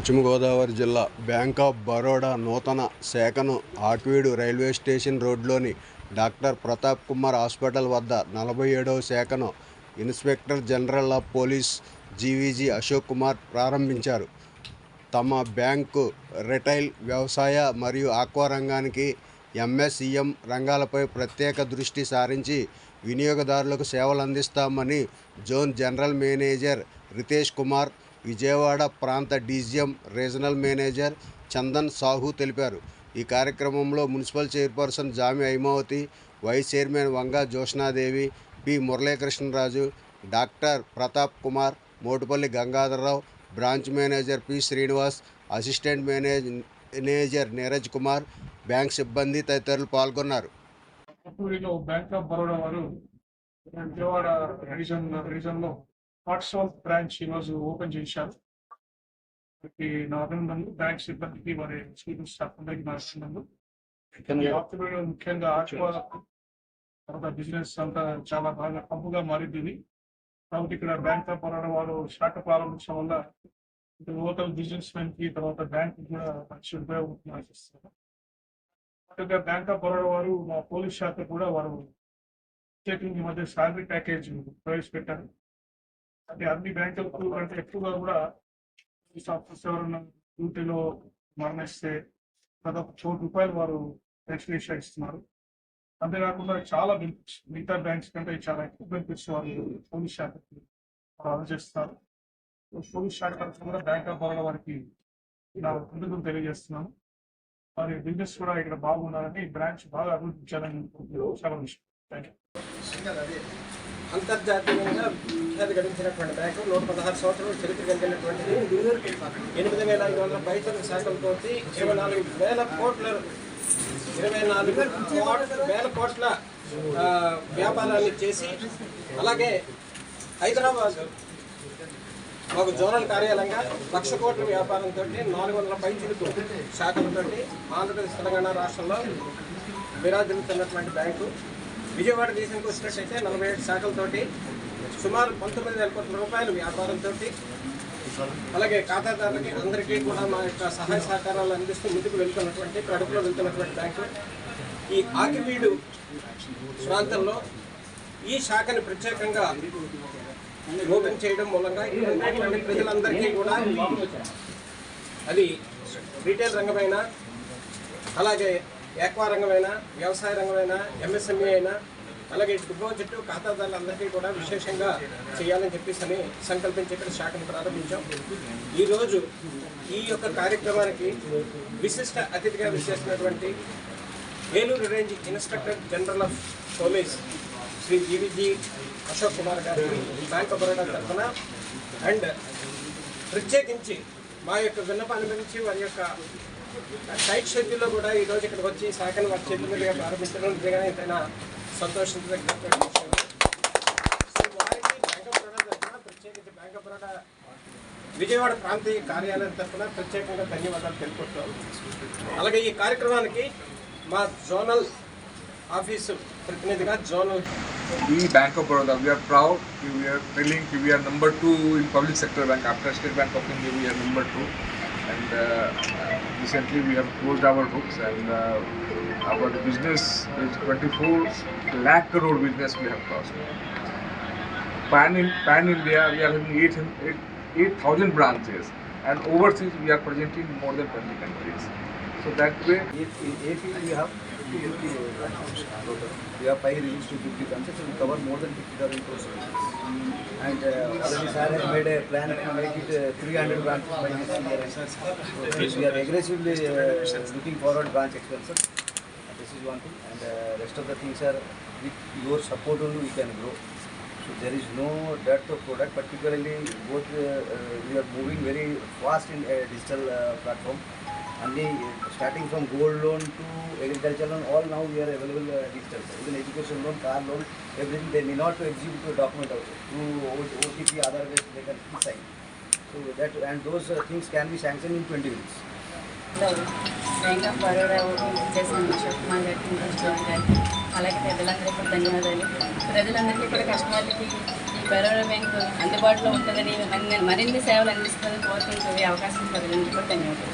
పశ్చిమ గోదావరి జిల్లా bank of Baroda నూతన శాఖను ఆక్వీడు రైల్వే స్టేషన్ రోడ్లోని డాక్టర్ ప్రతాప్ కుమార్ హాస్పిటల్ వద్ద నలభై ఏడవ శాఖను inspector general of police GVG Ashok Kumar ప్రారంభించారు. తమ బ్యాంకు రిటైల్ వ్యవసాయ మరియు ఆక్వా రంగానికి ఎంఎస్ఈఎం రంగాలపై ప్రత్యేక దృష్టి సారించి వినియోగదారులకు సేవలు అందిస్తామని zone general manager Ritesh Kumar Vijayawada ప్రాంత D G M regional manager Chandan Sahu తెలిపారు. ఈ కార్యక్రమంలో municipal chairperson Jami Aimavathi vice chairman Vanga Joshnadevi P Muralikrishnaraju doctor Pratap Kumar Motupalli Gangadhararao branch manager P Srinivas assistant manage manager Neeraj Kumar bank సిబ్బంది తదితరులు పాల్గొన్నారు. Bank of Baroda వారు Vijayawada region రీజన్లో లో of branch ఈ open చేశారు. మనకి నా అభినందనలు బ్యాంక్ సిబ్బందికి మరి స్టూడెంట్ స్టాఫ్ అందరికీ ముఖ్యంగా ఆక్వా తర్వాత బిజినెస్ అంతా చాలా బాగా పంపుగా మారింది ఇది. కాబట్టి ఇక్కడ బ్యాంక్ ఆఫ్ బరోడా వారు శాఖ ప్రారంభించడం వల్ల ఇటు లోకల్ బిజినెస్ మెన్కి తర్వాత బ్యాంక్ కూడా మంచి ఉపయోగం ఆశిస్తున్నారు అటుగా బ్యాంక్ ఆఫ్ బరోడా వారు మా పోలీస్ శాఖ కూడా వారు ప్రత్యేకంగా ఈ మధ్య శాలరీ ప్యాకేజ్ ప్రవేశపెట్టారు. అంటే అన్ని బ్యాంకులకు కంటే ఎక్కువగా కూడా పోస్ట్ ఆఫీస్ ఎవరైనా డ్యూటీలో మరణిస్తే దాదాపు కోటి రూపాయలు వారు పెన్షన్ ఇస్తున్నారు. అంతేకాకుండా చాలా బెనిఫిట్స్ మిగతా బ్యాంక్స్ కంటే చాలా ఎక్కువ బెనిఫిట్స్ వారు పోలీస్ శాఖకి అందజేస్తారు పోలీస్ శాఖ తరఫున కూడా బ్యాంక్ ఆఫ్ బరోడా వారికి నా కృతజ్ఞతలు తెలియజేస్తున్నాను. మరి బిజినెస్ కూడా ఇక్కడ బాగుండాలని బ్రాంచ్ బాగా అభివృద్ధి చేయాలని చాలా విషయం. థ్యాంక్ యూ అంతర్జాతీయంగా విఖ్యాతి గడించినటువంటి బ్యాంకు నూట పదహారు సంవత్సరాలు చరిత్ర కలిగినటువంటిది. ఎనిమిది వేల ఐదు వందల పైసల శాఖలతో ఇరవై నాలుగు వేల కోట్ల ఇరవై నాలుగు వేల కోట్ల వ్యాపారాన్ని చేసి అలాగే హైదరాబాద్ మాకు జోనల్ కార్యాలయంగా లక్ష కోట్ల వ్యాపారంతో నాలుగు వందల పైచిలకు శాఖలతో ఆంధ్రప్రదేశ్ తెలంగాణ రాష్ట్రంలో విరాజిల్లుతున్నటువంటి బ్యాంకు. విజయవాడ దేశానికి వచ్చినట్టయితే నలభై ఏడు శాఖలతోటి సుమారు పంతొమ్మిది వేల కోట్ల రూపాయలు వ్యాపారంతో అలాగే ఖాతాదారులకి అందరికీ కూడా మా యొక్క సహాయ సహకారాలు అందిస్తూ ముందుకు వెళ్తున్నటువంటి కడుపులో వెళ్తున్నటువంటి బ్యాంకు. ఈ ఆకివీడు ప్రాంతంలో ఈ శాఖని ప్రత్యేకంగా ఓపెన్ చేయడం మూలంగా ఇక్కడ ఉన్నటువంటి ప్రజలందరికీ కూడా అది రీటైల్ రంగమైన అలాగే ఏక్వా రంగమైన వ్యవసాయ రంగమైన ఎంఎస్ఎంఈ అయినా అలాగే డిపాజిట్ ఖాతాదారులందరికీ కూడా విశేషంగా చేయాలని చెప్పేసి అని సంకల్పించి ఇక్కడ శాఖను ప్రారంభించాం. ఈరోజు ఈ యొక్క కార్యక్రమానికి విశిష్ట అతిథిగా విశేషమైనటువంటి Eluru range inspector general of police Shri G V G Ashok Kumar గారి బ్యాంక్ ఆఫ్ బరోడా తరఫున అండ్ ప్రత్యేకించి మా యొక్క విన్నపాన్ని గురించి వారి యొక్క సైట్ షెడ్యూల్లో కూడా ఈ రోజు ఇక్కడికి వచ్చి శాఖను వారి చేతుల ప్రారంభించడం నిజంగానే ఎంతైనా సంతోషించదగినటువంటి సో వారికి బ్యాంక్ ఆఫ్ బరోడా తరఫున ప్రత్యేకించి బ్యాంక్ ఆఫ్ బరోడా విజయవాడ ప్రాంతీయ కార్యాలయం తరఫున ప్రత్యేకంగా ధన్యవాదాలు తెలుపుతున్నాం అలాగే ఈ కార్యక్రమానికి మా జోనల్ ఆఫీసు ప్రతినిధిగా zonal We Bank of Baroda, we are proud. We are telling you we are number two in public sector bank after State Bank of India. We are number two, and uh, recently we have closed our books and uh, our business is 24 lakh crore business we have crossed. Pan in Pan India, we are having 800 8,000 branches, and overseas we are present in more than 20 countries. So that way, In AP, we have 250 branches total. We have five released to 50 branches, so we cover more than 50,000 crores. And uh, sir has made a plan to make it uh, 300 branches by year. So we are aggressively uh, looking forward branch expansion. This is one thing, and uh, rest of the things are with your support only we can grow. So there is no dearth of product, particularly both uh, uh, we are moving very fast in a digital uh, platform. Only starting from gold loan to agriculture loan, all now we are available uh, digital. Even education loan, car loan, everything they need not to exhibit a document also. Through O- OTP, other ways they can sign. So that and those uh, things can be sanctioned in 20 minutes. Bank of Baroda చేసిన అశోక్ కుమార్ గారికి interest గారికి అలాగే ప్రజలందరికీ కూడా ధన్యవాదాలు ప్రజలందరికీ కూడా కస్టమర్లకి ఈ బరోడా బ్యాంక్ అందుబాటులో ఉంటుందని మరిన్ని మరిన్ని సేవలు అందిస్తుందని కోరుకుంటూ ఈ అవకాశం కలిగినందుకు ధన్యవాదాలు